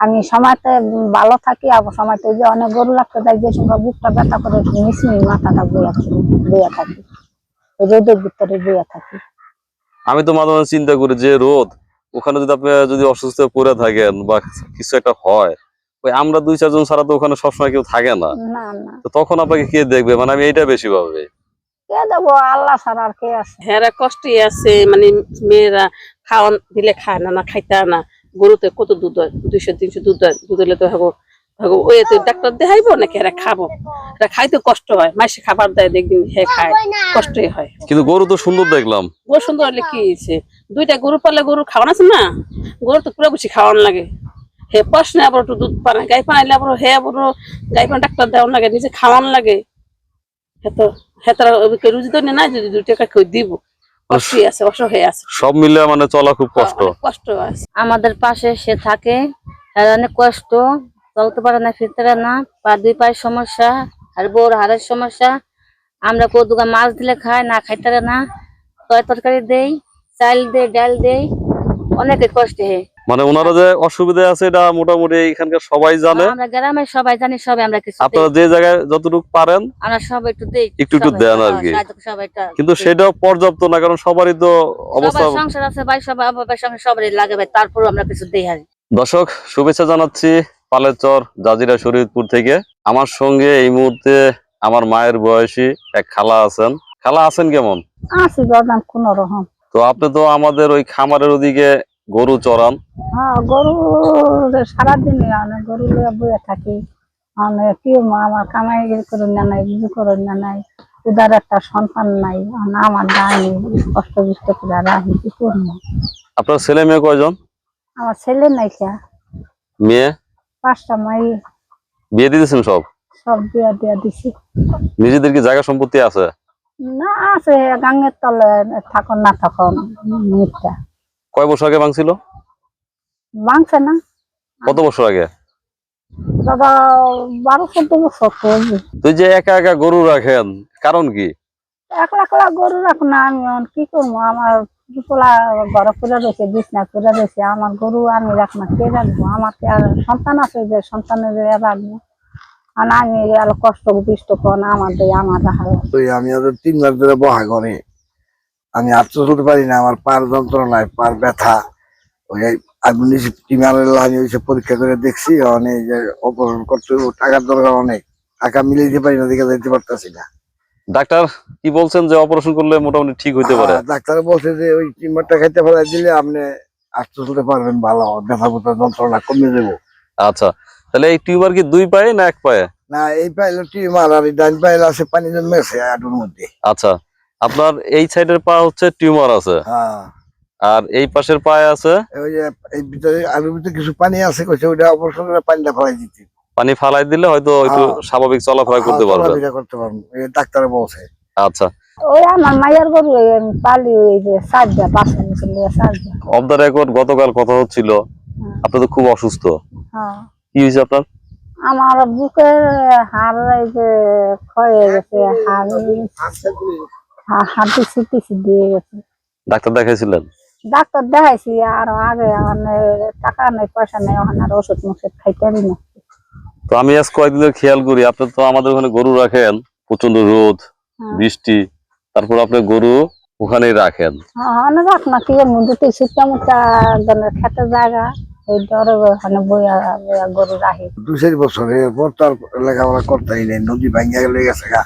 আমি সময়তে ভালো থাকি আবার সময়তে যে অনেক গরু লাগতে যায় যে সময় বুকটা ব্যথা করে মিশমি মাথাটা বইয়া বইয়া থাকি। রোদের ভিতরে বইয়া থাকি। আমি তো মাঝে মাঝে চিন্তা করি যে রোদ ওখানে যদি আপনি যদি অসুস্থ হয়ে পড়ে থাকেন বা কিছু একটা হয় ওই আমরা দুই চারজন ছাড়া তো ওখানে সবসময় কেউ থাকে না। না না। তো তখন আপনাকে কে দেখবে? মানে আমি এইটা বেশি ভাবি। কে দেবো আল্লাহ ছাড়া আর কে আছে? হেরা কষ্টই আছে মানে মেয়েরা খাওয়ান দিলে খায় না না খাইতে না। গরুতে কত দুধ হয়? দুইশো তিনশো দুধ হয়। দুধ হলে তো হাগো ওই তো ডাক্তার দেখাইবো নাকি? এরা খাব। এরা খাইতে কষ্ট হয়। মাসে খাবার দেয় দেখদিন হে খায়। কষ্টই হয়। কিন্তু গরু তো সুন্দর দেখলাম। গরু সুন্দর হলে কি হয়েছে দুইটা গরু পালে গরু খাওয়ান আছে না? গরু তো পুরো বেশি খাওয়ান লাগে। হে প্রশ্নে আবার একটু দুধ পানে। গাই পানাইলে আবার হে আবার গাই পান ডাক্তার দেওয়ান লাগে নিজে খাওয়ান লাগে। হে তো হে তারা রুজি তো না যদি দুই টাকা কেউ দিব। আছে অসহায় আছে। সব মিলে মানে চলা খুব কষ্ট। কষ্ট আছে। আমাদের পাশে সে থাকে আর অনেক কষ্ট চলতে পারে না ফিরতে পারে না পা দুই পায়ের সমস্যা আর বোর হাড়ের সমস্যা। আমরা কদুকা মাছ দিলে খাই না খাইতে পারে না তয় তরকারি দেই চাল দেই ডাল দেই অনেক কষ্ট হে। মানে ওনারা যে অসুবিধা আছে এটা মোটামুটি এখানকার সবাই জানে। আমরা গ্রামের সবাই জানি সবাই আমরা কিছু আপনারা যে জায়গায় যতটুকু পারেন আমরা সবাই একটু দেই একটু একটু দেন আর হ্যাঁ, কি। একটা কিন্তু সেটাও পর্যাপ্ত না কারণ সবারই তো অবস্থা সবার সংসার আছে ভাই সবাই আমার সঙ্গে সবারই লাগে ভাই তারপরও আমরা কিছু দেই হারি দর্শক শুভেচ্ছা জানাচ্ছি পালেচর জাজিরা শরীয়তপুর থেকে। আমার সঙ্গে এই মুহূর্তে আমার মায়ের বয়সী এক খালা আছেন। খালা আছেন কেমন? আছি বাদাম কোন রকম। তো আপনি তো আমাদের ওই খামারের ওদিকে গরু চড়ান হ্যাঁ গরু সারাদিন অনেক গরু লিয়ে বয়ে থাকি। অনেক কি মা আমার কামাই করে না নাই কিছু করে না নাই। উদার একটা সন্তান নাই আমার দাঁড়ি কষ্ট বিষ্ট করে রাখি কি করব? আপনার ছেলে মেয়ে কয়জন? আমার ছেলে নাই কে? মেয়ে? পাঁচটা মাই। বিয়ে দিতেছেন সব? সব দিয়া দিয়া দিছি। নিজেদের কি জায়গা সম্পত্তি আছে? না আছে গাঙ্গের তলে থাকুন না তখন মিথ্যা। কয় বছর আগে ভাঙছিল? বাংছে না। কত বছর আগে? দাদা বারো চোদ্দ বছর তুই যে একা একা গরু রাখেন কারণ কি? একলা একলা গরু রাখো না আমি কি করব? আমার দুতলা ঘর করে রয়েছে বিছনা করে রয়েছে আমার গরু আমি রাখ না কে রাখব? আমার কি আর সন্তান আছে যে সন্তানের যে রাখব? আর আমি এত কষ্ট বিষ্ট কর আমার দিয়ে আমার রাখা। আমি ওদের তিন মাস ধরে বহা করে। আমি আর চলতে পারি না আমার পার যন্ত্রণায় পার ব্যথা। ওই আমি নিজে টিমারের আমি ওই সব পরীক্ষা করে দেখছি অনেক যে অপারেশন করতে টাকার দরকার অনেক। টাকা মিলে দিতে পারি না দেখে যেতে পারতেছি না। ডাক্তার কি বলছেন যে অপারেশন করলে মোটামুটি ঠিক হইতে পারে? ডাক্তার বলছে যে ওই টিমারটা খাইতে ফেলাই দিলে আপনি আর চলতে পারবেন ভালো ব্যথা ব্যথা যন্ত্রণা কমিয়ে দেবো। আচ্ছা তাহলে এই টিউমার কি দুই পায়ে না এক পায়ে? না এই পাইলে টিমার আর ডান পাইলে আছে পানি জন্মেছে আটুর মধ্যে। আচ্ছা। আপনার এই সাইডের পা হচ্ছে টিউমার আছে। হ্যাঁ। আর এই পাশের পায়ে আছে? ওই যে এই ভিতরে আলুর ভিতরে কিছু পানি আছে কইছে ওইটা অপারেশন করে পানিটা ফেলাই দিতে। পানি ফালাই দিলে হয়তো একটু হ্যাঁ। স্বাভাবিক চলাফেরা করতে হ্যাঁ, চলাফেরা করতে পারবেন। ডাক্তারে বলছে। আচ্ছা। ওই আমার মায়ের গরু এই পালি ওই যে সাজা সাজা অফ দ্য রেকর্ড গতকাল কথা হচ্ছিল আপনি তো খুব অসুস্থ। হ্যাঁ। কি হয়েছে আপনার? আমার বুকের হাড় এই যে ক্ষয়ে গেছে হাড় হা- হাড্ডি সিটি দিয়ে গেছে। ডাক্তার দেখাইছিলেন? ডাক্তার দেখাইছি আর আগে টাকা নেই পয়সা নেই ওখানে আর ওষুধ মুষুধ খাইতে পারি না। তো আমি আজ কয়েকদিন খেয়াল করি আপনি তো আমাদের ওখানে গরু রাখেন প্রচণ্ড রোদ হ্যাঁ। বৃষ্টি তারপর আপনি গরু ওখানেই রাখেন। অনেক রাখ না কি দুটি সিটটা মুটা খেতে জায়গা ওই ডরে ওখানে বইয়া বইয়া গরু রাখি। দু চারি বছর এরপর তার লেখাপড়া করতেই নেই নদী ভাঙ্গা গেলে গেছে গা।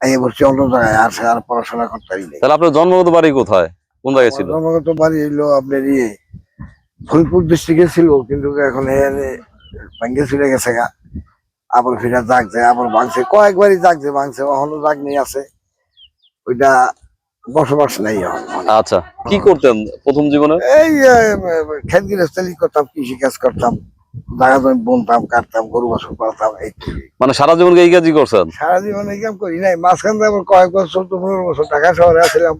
এই বছর অন্য জায়গায় আছে আর পড়াশোনা করতেই নেই। তাহলে আপনার জন্মগত বাড়ি কোথায়? কোন জায়গায় ছিল? জন্মগত বাড়ি হইল আপনার ইয়ে ফরিদপুর ডিস্ট্রিক্টে ছিল কিন্তু এখন ভাঙ্গে চলে গেছে গা। আবার ফিরে জাগছে আবার ভাঙছে। কয়েকবারই জাগছে ভাঙছে এখনও জাগ নেই আছে। ওইটা বসবাস নাই আচ্ছা কি করতেন প্রথম জীবনে? এই খেত গৃহস্থলী করতাম কৃষি কাজ করতাম। বুনতাম কাটতাম গরু বাছুর পালতাম এই মানে সারা জীবন এই কাজই করছেন? সারা জীবন এই কাম করি নাই। মাঝখান আবার কয়েক বছর পনেরো বছর ঢাকা শহরে আসছিলাম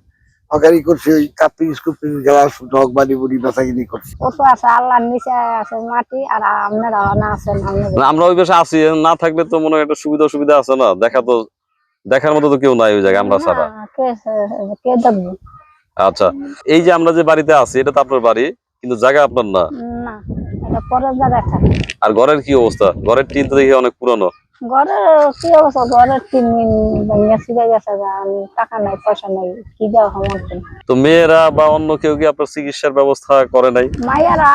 হকারি করছি ওই কাপি স্কুপি গ্লাস ঢক বাড়ি বুড়ি বেচাকিনি করছি। ও আছে? আল্লাহর নিচে আছে মাটি আর আপনারা না আছেন আমরা ওই পাশে আছি। না থাকলে তো মনে হয় একটা সুবিধা সুবিধা আছে না? দেখা তো দেখার মতো তো কেউ নাই ওই জায়গায় আমরা ছাড়া। কে কে দেখব আচ্ছা এই যে আমরা যে বাড়িতে আছি এটা তো আপনার বাড়ি কিন্তু জায়গা আপনার না? না। এটা পরের জায়গায় থাকে আর ঘরের কি অবস্থা? ঘরের টিন তো দেখি অনেক পুরনো। ঘরের কি অবস্থা? ঘরের গেছে টাকা নাই পয়সা নাই কি দেওয়া তো মেয়েরা বা অন্য কেউ কি আপনার চিকিৎসার ব্যবস্থা করে নাই? মাইয়ারা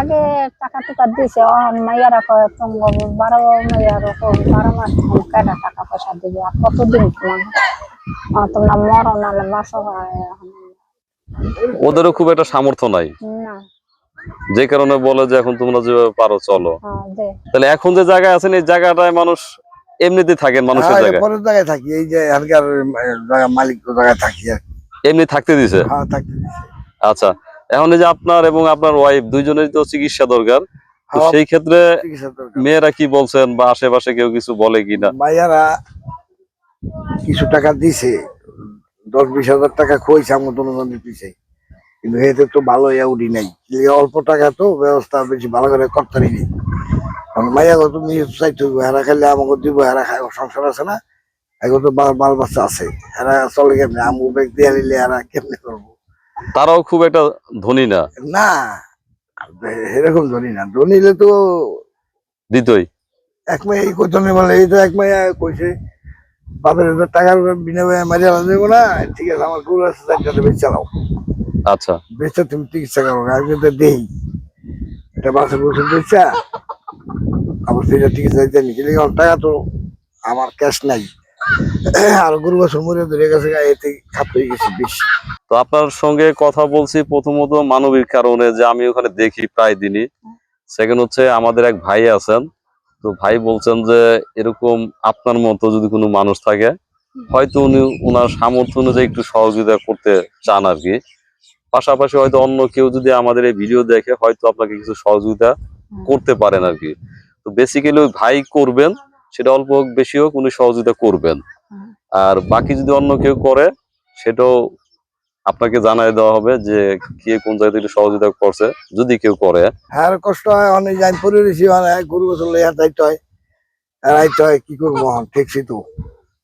আগে টাকা টুকা দিছে মাইয়ারা কয় তোমার বারো মাইয়ারা বারো মাস কেটা টাকা পয়সা দিবে? আর কতদিন তোমার তোমরা মরো নাহলে এখন ওদেরও খুব একটা সামর্থ্য নাই। না। যে কারণে বলে যে এখন তোমরা যেভাবে পারো চলো। হ্যাঁ, তাহলে এখন যে জায়গায় আছেন এই জায়গাটায় মানুষ এমনিতে থাকেন মানুষের হ্যাঁ, জায়গায়? পরের জায়গায় থাকি এই যে জায়গা মালিক জায়গায় থাকি এমনি থাকতে দিছে? হ্যাঁ আচ্ছা এখন এই যে আপনার এবং আপনার ওয়াইফ দুইজনের তো চিকিৎসা দরকার। সেই ক্ষেত্রে মেয়েরা কি বলছেন বা আশেপাশে কেউ কিছু বলে কিনা মাইয়ারা কিছু টাকা দিছে দশ বিশ হাজার টাকা খুঁজছে আমার পিছিয়ে কিন্তু এতে তো ভালো ইয়া উঠি নাই। অল্প টাকা তো ব্যবস্থা বেশি ভালো করে করতে নেই। মাইয়া কত নিয়ে চাইতে হেরা খাইলে আমাকে দিব হেরা খাই সংসার আছে না? এখন তো বাল বাচ্চা আছে। হেরা চলে কেমনি আমু ব্যাগ দিয়ে নিলে হেরা কেমনি করব? তারাও খুব একটা ধনী না? না এরকম ধনী না। ধনিলে তো দিতই। এক মাই এই কোথনে বলে এই তো এক মাইয়া কইছে বাপের টাকার বিনিময়ে মারিয়া দেবো না ঠিক আছে আমার গরু আছে চালাও। আচ্ছা। বেচা তুমি চিকিৎসা করো আমি কিন্তু দেই। এটা বাসের বছর বেচা আবার সেটা চিকিৎসা দিতে নি কিন্তু টাকা তো আমার ক্যাশ নাই। আর গরু বছর মরে ধরে গেছে এতে খাপ হয়ে গেছে বেশি। তো আপনার সঙ্গে কথা বলছি প্রথমত মানবিক কারণে যে আমি ওখানে দেখি প্রায় দিনই। সেকেন্ড হচ্ছে আমাদের এক ভাই আছেন। তো ভাই বলছেন যে এরকম আপনার মতো যদি কোনো মানুষ থাকে হয়তো উনি ওনার সামর্থ্য অনুযায়ী একটু সহযোগিতা করতে চান আর কি। পাশাপাশি হয়তো অন্য কেউ যদি আমাদের এই ভিডিও দেখে হয়তো আপনাকে কিছু সহযোগিতা করতে পারেন আর কি। তো বেসিক্যালি ওই ভাই করবেন সেটা অল্প হোক বেশি হোক উনি সহযোগিতা করবেন। আর বাকি যদি অন্য কেউ করে সেটাও আপনাকে জানাই দেওয়া হবে যে কে কোন জায়গা থেকে সহযোগিতা করছে যদি কেউ করে। হ্যাঁ কষ্ট হয় অনেক জান মানে গরু বছর দায়িত্ব হয় হয় কি করব ঠিকছি তো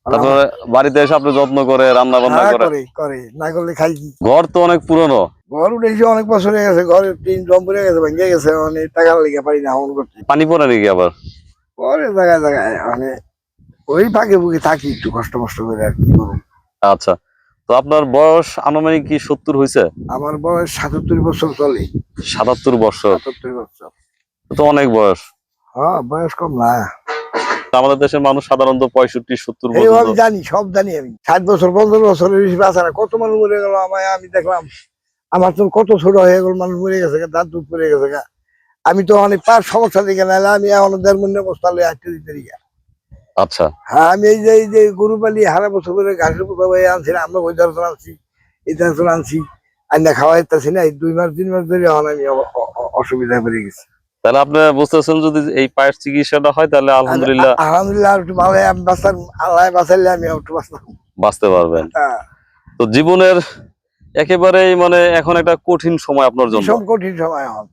তারপরে বাড়িতে এসে আপনি যত্ন করে রান্না বান্না হ্যাঁ, করে। করে না করলে খাই কি? ঘর তো অনেক পুরনো। ঘর উঠেছি অনেক বছর হয়ে গেছে ঘরের টিন জম পড়ে গেছে ভেঙে গেছে মানে টাকা লেগে পারি না হন করতে। পানি পড়ে নাকি আবার? পরে জায়গায় জায়গায় মানে ওই ফাঁকে ফুঁকে থাকি একটু কষ্ট মষ্ট করে আর কি আচ্ছা। তো আপনার বয়স আনুমানিক কি সত্তর হয়েছে? আমার বয়স সাতাত্তর বছর চলে। সাতাত্তর বছর। সাতাত্তর বছর। তো অনেক বয়স। হ্যাঁ বয়স কম না। আমাদের দেশের মানুষ সাধারণত পঁয়ষট্টি সত্তর আমি জানি সব জানি আমি। ষাট বছর পঞ্চাশ বছরের বেশি বাঁচা কত মানুষ মরে গেল আমায় আমি দেখলাম আমার তো কত ছোট হয়ে গেল মানুষ মরে গেছে দাঁত দুধ পড়ে গেছে গা। আমি তো অনেক পার সমস্যা দিকে নাহলে আমি এখন দেড় মনে বস্তা লয়ে হাঁটতে দিতে আচ্ছা। হ্যাঁ আমি এই যে এই যে গরু পালি হারা বছর করে ঘাসের পোতা বয়ে আনছি না আমরা ওই দর্শন আনছি এই দর্শন আনছি আইনা খাওয়া যেতেছি না এই দুই মাস তিন মাস ধরে এখন আমি অসুবিধায় পড়ে গেছি। তাহলে আপনি বুঝতেছেন যদি এই পায়ের চিকিৎসাটা হয় তাহলে আলহামদুলিল্লাহ আলহামদুলিল্লাহ একটু ভালো আল্লাহ বাঁচাইলে আমি একটু বাঁচতে পারবেন। হ্যাঁ, তো জীবনের একেবারেই মানে এখন একটা কঠিন সময় আপনার জন্য। কঠিন সময়